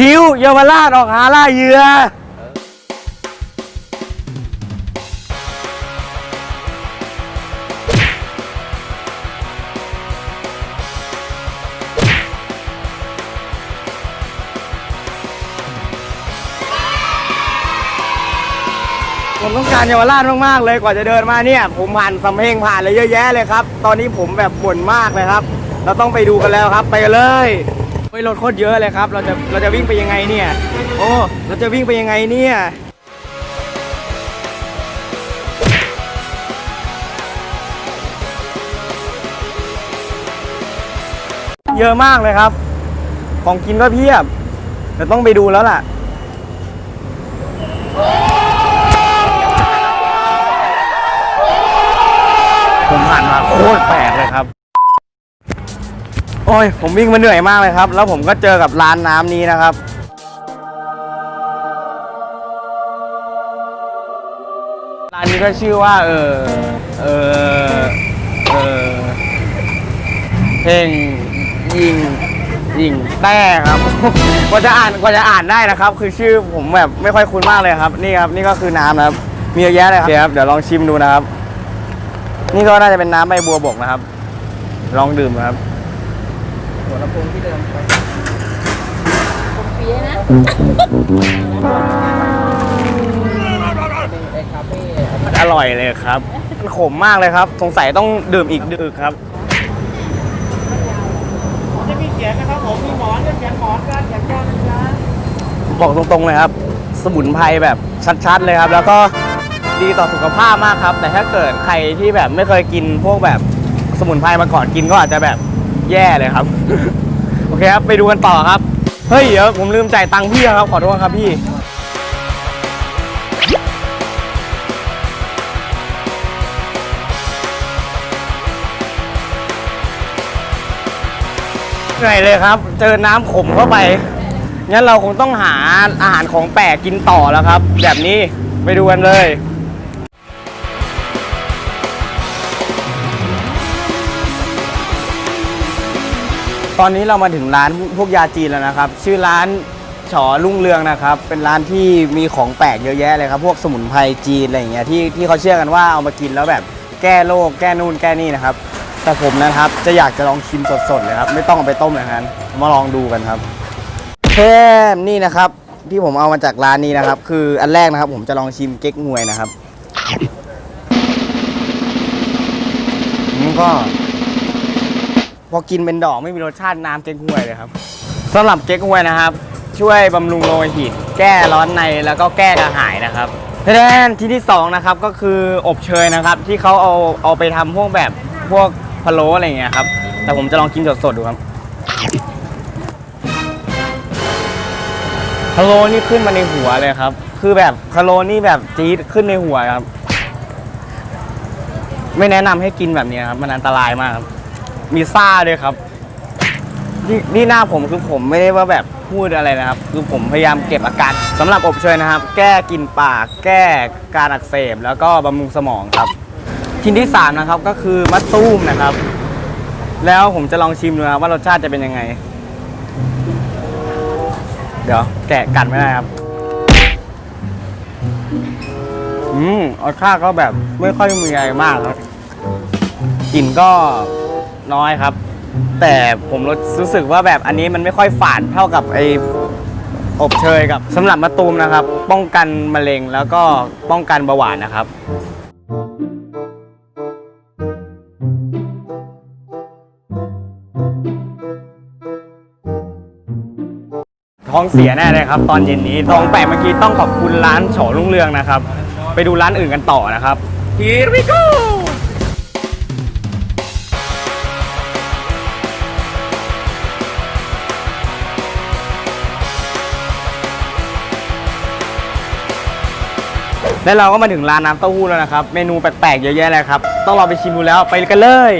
หิวเยาวราชออกหาล่าเหยื่อผมต้องการเยาวราชมากๆเลยกว่าจะเดินมาเนี่ยผมผ่านสำเพ็งผ่านอะไรเยอะแยะเลยครับ ตอนนี้ผมแบบบ่นมากเลยครับ เราต้องไปดูกันแล้วครับ ไปกันเลย เฮ้ยรถโคตรเยอะเลยครับ เราจะเราจะวิ่งไปยังไงเนี่ย โอ้ เราจะวิ่งไปยังไงเนี่ยเยอะมากเลยครับ ของกินก็เพียบแต่ต้องไปดูแล้วล่ะ ผมผ่านมาโคตรแปลกเลยครับ อ้ยผมวิ่งมาเหนื่อยมากเลยครับ แล้วผมก็เจอกับร้านน้ำนี้นะครับ ร้านนี้ก็ชื่อว่า เออเออเออเพลงยิงยิงแต้ครับ กว่าจะอ่านกว่าจะอ่านได้นะครับ คือชื่อผมแบบไม่ค่อยคุ้นมากเลยครับ นี่ครับนี่ก็คือน้ำนะครับ มีเยอะแยะเลยครับเคครับเดี๋ยวลองชิมดูนะครับ นี่ก็น่าจะเป็นน้ำใบบัวบกนะครับ ลองดื่มนะครับ หัวลำโพงที่เดิมไปผมปีนะไอ้คาเฟ่มันอร่อยเลยครับ มันขมมากเลยครับ สงสัยต้องดื่มอีกดึกครับจะมีเขียนนะครับผม มีหมอนจะเขียนหมอนกันเขียนแก้วนะจ๊ะบอกตรงๆเลยครับ สมุนไพรแบบชัดๆเลยครับ แล้วก็ดีต่อสุขภาพมากครับ แต่ถ้าเกิดใครที่แบบไม่เคยกินพวกแบบสมุนไพรมาก่อนกินก็อาจจะแบบ แย่เลยครับ โอเคครับ ไปดูกันต่อครับ เฮ้ยเดี๋ยวผมลืมจ่ายตังค์พี่ครับ ขอโทษครับพี่เหนื่อยเลยครับ เจอน้ำขมเข้าไป งั้นเราคงต้องหาอาหารของแปลกกินต่อแล้วครับ แบบนี้ไปดูกันเลย ตอนนี้เรามาถึงร้านพวกยาจีนแล้วนะครับ ชื่อร้านฉอรุ่งเรืองนะครับ เป็นร้านที่มีของแปลกเยอะแยะเลยครับ พวกสมุนไพรจีนอะไรอย่างเงี้ยที่ที่เขาเชื่อกันว่าเอามากินแล้วแบบแก้โรคแก้นู่นแก้นี่นะครับ แต่ผมนะครับจะอยากจะลองชิมสดๆเลยครับ ไม่ต้องเอาไปต้มเลยครับมาลองดูกันครับเพิ่มนี่นะครับ ที่ผมเอามาจากร้านนี้นะครับ คืออันแรกนะครับ ผมจะลองชิมเก๊กงวยนะครับนี่ก็ พอกินเป็นดอกไม่มีรสชาติน้ำเก๊กฮวยเลยครับสำหรับเก๊กฮวยนะครับ ช่วยบำรุงโลหิต แก้ร้อนในแล้วก็แก้กระหายนะครับแทนที่ที่สองนะครับก็คืออบเชยนะครับ ที่เขาเอาเอาไปทำพวกแบบพวกพะโล้อะไรอย่างเงี้ยครับ แต่ผมจะลองกินสดๆดูครับพะโล้นี่ขึ้นมาในหัวเลยครับ คือแบบพะโล้นี่แบบจี๊ดขึ้นในหัวครับ ไม่แนะนำให้กินแบบนี้ครับ มันอันตรายมากครับ มีซ่าด้วยครับนี่นี่หน้าผมคือผมไม่ได้ว่าแบบพูดอะไรนะครับ คือผมพยายามเก็บอาการสำหรับอบเชยนะครับ แก้กลินปาก แก้การอักเสบแล้วก็บำรุงสมองครับ ชิ้นที่สามนะครับก็คือมะตูมนะครับ แล้วผมจะลองชิมดูนะครับว่ารสชาติจะเป็นยังไง เดี๋ยวแกะกัดไม่ได้ครับ อืมรสชาติก็แบบไม่ค่อยมีอะไรมากครับกลิ่นก็ น้อยครับ แต่ผมรู้สึกว่าแบบอันนี้มันไม่ค่อยฝาดเท่ากับไออบเชยกับสำหรับมะตูมนะครับ ป้องกันมะเร็งแล้วก็ป้องกันเบาหวานนะครับท้องเสียแน่เลยครับ ตอนเย็นนี้ท้องแปลกเมื่อกี้ต้องขอบคุณร้านโฉรุ่งเรืองนะครับ ไปดูร้านอื่นกันต่อนะครับ Here we go และเราก็มาถึงร้านน้ำเต้าหู้แล้วนะครับ เมนูแปลกๆเยอะแยะเลยครับ ต้องรอไปชิมดูแล้วไปกันเลย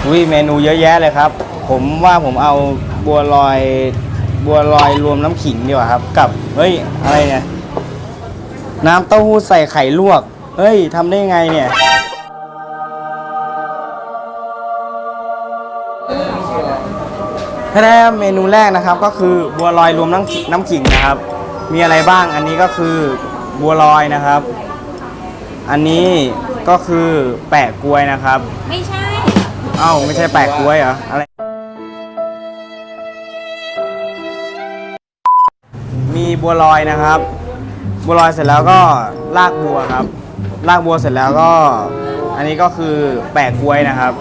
ออุ้ยเมนูเยอะแยะเลยครับ ผมว่าผมเอา บัวลอยบัวลอยรวมน้ำขิงดีกว่าครับ กับเฮ้ยอะไรเนี่ยน้ำเต้าหู้ใส่ไข่ลวก เฮ้ยทำได้ไงเนี่ยแท้ๆเมนูแรกนะครับก็คือบัวลอยรวมน้ำน้ำขิงนะครับ มีอะไรบ้างอันนี้ก็คือบัวลอยนะครับ อันนี้ก็คือแปะกล้วยนะครับ ไม่ใช่ เอ้าไม่ใช่แปะกล้วยเหรออะไร บัวลอยนะครับ บัวลอยเสร็จแล้วก็ลากบัวครับ ลากบัวเสร็จแล้วก็ อันนี้ก็คือแปะกล้วยนะครับ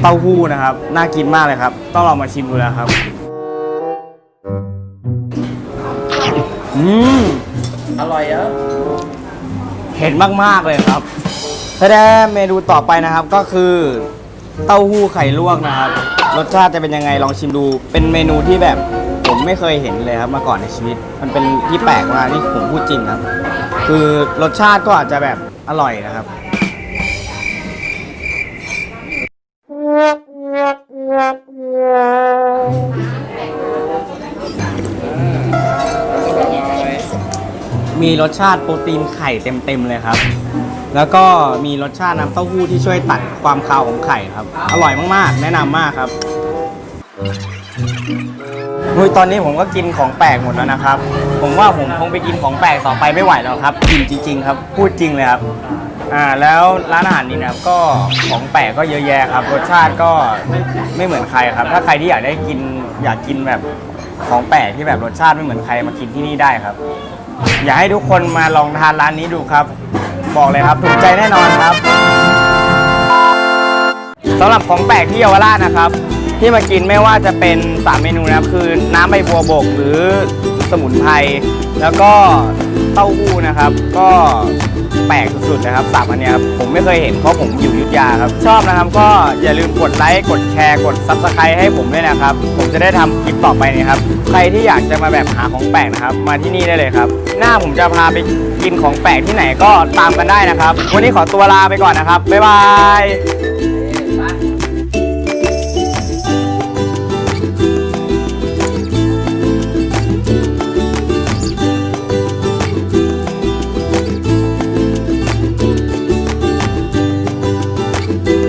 เต้าหู้นะครับ น่ากินมากเลยครับ ต้องลองมาชิมดูแล้วครับ อืม อร่อยเหรอเผ็ดมาก ๆ เลยครับถ้าได้เมนูต่อไปนะครับก็คือ เต้าหู้ไข่ลวกนะครับ รสชาติจะเป็นยังไงลองชิมดู เป็นเมนูที่แบบ ผมไม่เคยเห็นเลยครับมาก่อนในชีวิต มันเป็นที่แปลกมากนี่ผมพูดจริงครับ คือรสชาติก็อาจจะแบบอร่อยนะครับ มีรสชาติโปรตีนไข่เต็มๆเลยครับ แล้วก็มีรสชาติน้ำเต้าหู้ที่ช่วยตัดความคาวของไข่ครับ อร่อยมากๆ แนะนำมากครับ เฮ้ยตอนนี้ผมก็กินของแปลกหมดแล้วนะครับ ผมว่าผมคงไปกินของแปลกต่อไปไม่ไหวแล้วครับกินจริง ๆ ครับ พูดจริงเลยครับ อ่าแล้วร้านอาหารนี้นะครับก็ของแปลกก็เยอะแยะครับรสชาติก็ไม่เหมือนใครครับ ถ้าใครที่อยากได้กินอยากกินแบบของแปลกที่แบบรสชาติไม่เหมือนใครมากินที่นี่ได้ครับ อยากให้ทุกคนมาลองทานร้านนี้ดูครับ บอกเลยครับถูกใจแน่นอนครับสำหรับของแปลกที่เยาวราชนะครับ ที่มากินไม่ว่าจะเป็นสามเมนูนะครับคือน้ำใบบัวบกหรือสมุนไพรแล้วก็เต้าหู้นะครับ ก็แปลกสุดๆนะครับสามอันเนี้ยครับผมไม่เคยเห็นเพราะผมอยู่ยุทธยาครับ ชอบนะครับก็อย่าลืมกดไลค์กดแชร์กดซับสไครต์ให้ผมด้วยนะครับ ผมจะได้ทำคลิปต่อไปนี้ครับ ใครที่อยากจะมาแบบหาของแปลกนะครับ มาที่นี่ได้เลยครับ หน้าผมจะพาไปกินของแปลกที่ไหนก็ตามกันได้นะครับ วันนี้ขอตัวลาไปก่อนนะครับบ๊ายบาย